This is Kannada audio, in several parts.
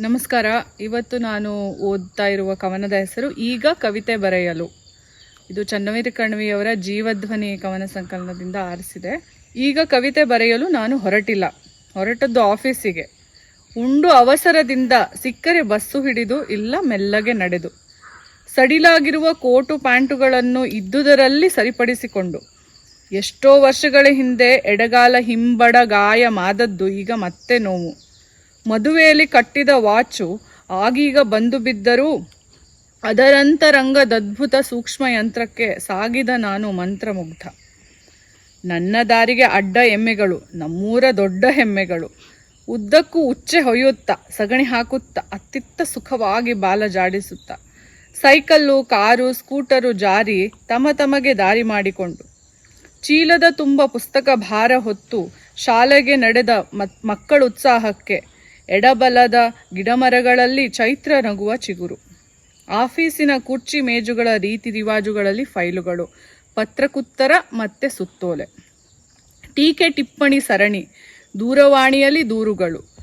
ನಮಸ್ಕಾರ. ಇವತ್ತು ನಾನು ಓದ್ತಾ ಇರುವ ಕವನದ ಹೆಸರು ಈಗ ಕವಿತೆ ಬರೆಯಲು. ಇದು ಚನ್ನವೀರ ಕಣ್ವಿಯವರ ಜೀವಧ್ವನಿ ಕವನ ಸಂಕಲನದಿಂದ ಆರಿಸಿದೆ. ಈಗ ಕವಿತೆ ಬರೆಯಲು ನಾನು ಹೊರಟಿಲ್ಲ. ಹೊರಟದ್ದು ಆಫೀಸಿಗೆ. ಉಂಡು ಅವಸರದಿಂದ ಸಿಕ್ಕರೆ ಬಸ್ಸು ಹಿಡಿದು ಇಲ್ಲ ಮೆಲ್ಲಗೆ ನಡೆದು. ಸಡಿಲಾಗಿರುವ ಕೋಟು ಪ್ಯಾಂಟುಗಳನ್ನು ಇದ್ದುದರಲ್ಲಿ ಸರಿಪಡಿಸಿಕೊಂಡು. ಎಷ್ಟೋ ವರ್ಷಗಳ ಹಿಂದೆ ಎಡಗಾಲ ಹಿಂಬಡ ಗಾಯ ಮಾದದ್ದು ಈಗ ಮತ್ತೆ ನೋವು. ಮದುವೆಯಲ್ಲಿ ಕಟ್ಟಿದ ವಾಚು ಆಗೀಗ ಬಂದು ಬಿದ್ದರೂ ಸೂಕ್ಷ್ಮ ಯಂತ್ರಕ್ಕೆ ಸಾಗಿದ ನಾನು ಮಂತ್ರಮುಗ್ಧ. ನನ್ನ ದಾರಿಗೆ ಅಡ್ಡ ಎಮ್ಮೆಗಳು, ನಮ್ಮೂರ ದೊಡ್ಡ ಹೆಮ್ಮೆಗಳು. ಉದ್ದಕ್ಕೂ ಉಚ್ಚೆ ಹೊಯ್ಯುತ್ತಾ, ಸಗಣಿ ಹಾಕುತ್ತಾ, ಅತ್ತಿತ್ತ ಸುಖವಾಗಿ ಬಾಲ ಜಾಡಿಸುತ್ತಾ. ಸೈಕಲ್ಲು, ಕಾರು, ಸ್ಕೂಟರು ಜಾರಿ ತಮ ತಮಗೆ ದಾರಿ ಮಾಡಿಕೊಂಡು. ಚೀಲದ ತುಂಬ ಪುಸ್ತಕ ಭಾರ ಹೊತ್ತು ಶಾಲೆಗೆ ನಡೆದ ಮಕ್ಕಳ ಉತ್ಸಾಹಕ್ಕೆ ಎಡಬಲದ ಗಿಡಮರಗಳಲ್ಲಿ ಚೈತ್ರ ನಗುವ ಚಿಗುರು. ಆಫೀಸಿನ ಕುರ್ಚಿ ಮೇಜುಗಳ ರೀತಿ ರಿವಾಜುಗಳಲ್ಲಿ ಫೈಲುಗಳು, ಪತ್ರಕುತ್ತರ ಮತ್ತೆ ಸುತ್ತೋಲೆ. ಟೀಕೆ ಟಿಪ್ಪಣಿ ಸರಣಿ, ದೂರವಾಣಿಯಲ್ಲಿ ದೂರುಗಳು.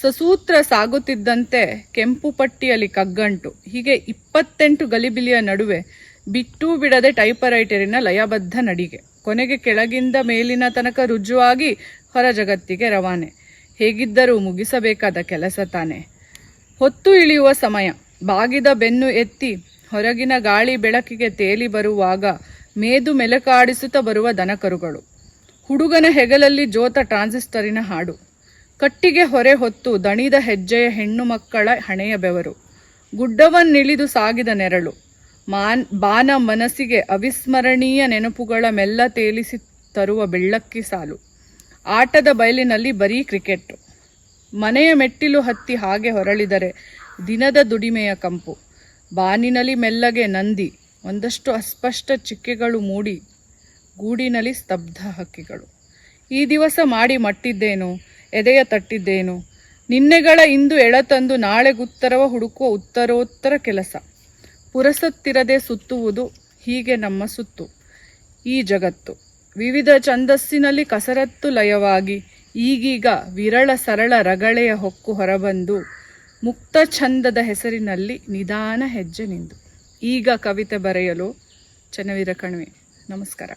ಸಸೂತ್ರ ಸಾಗುತ್ತಿದ್ದಂತೆ ಕೆಂಪು ಪಟ್ಟಿಯಲ್ಲಿ ಕಗ್ಗಂಟು. ಹೀಗೆ ಇಪ್ಪತ್ತೆಂಟು ಗಲಿಬಿಲಿಯ ನಡುವೆ ಬಿಟ್ಟು ಬಿಡದೆ ಟೈಪರೈಟರಿನ ಲಯಬದ್ಧ ನಡಿಗೆ. ಕೊನೆಗೆ ಕೆಳಗಿಂದ ಮೇಲಿನ ತನಕ ರುಜುವಾಗಿ ಹೊರ ಜಗತ್ತಿಗೆ ರವಾನೆ. ಹೇಗಿದ್ದರೂ ಮುಗಿಸಬೇಕಾದ ಕೆಲಸ ತಾನೆ. ಹೊತ್ತು ಇಳಿಯುವ ಸಮಯ. ಬಾಗಿದ ಬೆನ್ನು ಎತ್ತಿ ಹೊರಗಿನ ಗಾಳಿ ಬೆಳಕಿಗೆ ತೇಲಿ ಬರುವಾಗ ಮೇದು ಮೆಲಕಾಡಿಸುತ್ತಾ ಬರುವ ದನಕರುಗಳು. ಹುಡುಗನ ಹೆಗಲಲ್ಲಿ ಜೋತ ಟ್ರಾನ್ಸಿಸ್ಟರಿನ ಹಾಡು. ಕಟ್ಟಿಗೆ ಹೊರೆ ಹೊತ್ತು ದಣಿದ ಹೆಜ್ಜೆಯ ಹೆಣ್ಣು ಮಕ್ಕಳ ಹಣೆಯ ಬೆವರು. ಗುಡ್ಡವನ್ನಿಳಿದು ಸಾಗಿದ ನೆರಳು. ಮಾನ್, ಬಾನ ಮನಸ್ಸಿಗೆ ಅವಿಸ್ಮರಣೀಯ ನೆನಪುಗಳ ಮೆಲ್ಲ ತೇಲಿಸಿ ತರುವ ಬೆಳ್ಳಕ್ಕಿ ಸಾಲು. ಆಟದ ಬಯಲಿನಲ್ಲಿ ಬರೀ ಕ್ರಿಕೆಟ್. ಮನೆಯ ಮೆಟ್ಟಿಲು ಹತ್ತಿ ಹಾಗೆ ಹೊರಳಿದರೆ ದಿನದ ದುಡಿಮೆಯ ಕಂಪು. ಬಾನಿನಲ್ಲಿ ಮೆಲ್ಲಗೆ ನಂದಿ, ಒಂದಷ್ಟು ಅಸ್ಪಷ್ಟ ಚಿಕ್ಕೆಗಳು ಮೂಡಿ, ಗೂಡಿನಲ್ಲಿ ಸ್ತಬ್ಧ ಹಕ್ಕಿಗಳು. ಈ ದಿವಸ ಮಾಡಿ ಮಟ್ಟಿದ್ದೇನು, ಎದೆಯ ತಟ್ಟಿದ್ದೇನು, ನಿನ್ನೆಗಳ ಇಂದು ಎಳತಂದು ನಾಳೆಗುತ್ತರವ ಹುಡುಕುವ ಉತ್ತರೋತ್ತರ ಕೆಲಸ. ಪುರಸತ್ತಿರದೆ ಸುತ್ತುವುದು ಹೀಗೆ ನಮ್ಮ ಸುತ್ತು, ಈ ಜಗತ್ತು. ವಿವಿಧ ಛಂದಸ್ಸಿನಲ್ಲಿ ಕಸರತ್ತು ಲಯವಾಗಿ ಈಗೀಗ ವಿರಳ ಸರಳ ರಗಳೆಯ ಹೊಕ್ಕು ಹೊರಬಂದು ಮುಕ್ತ ಛಂದದ ಹೆಸರಿನಲ್ಲಿ ನಿಧಾನ ಹೆಜ್ಜೆ ನಿಂದು ಈಗ ಕವಿತೆ ಬರೆಯಲು, ಚನ್ನವೀರ ಕಣ್ವೆ, ನಮಸ್ಕಾರ.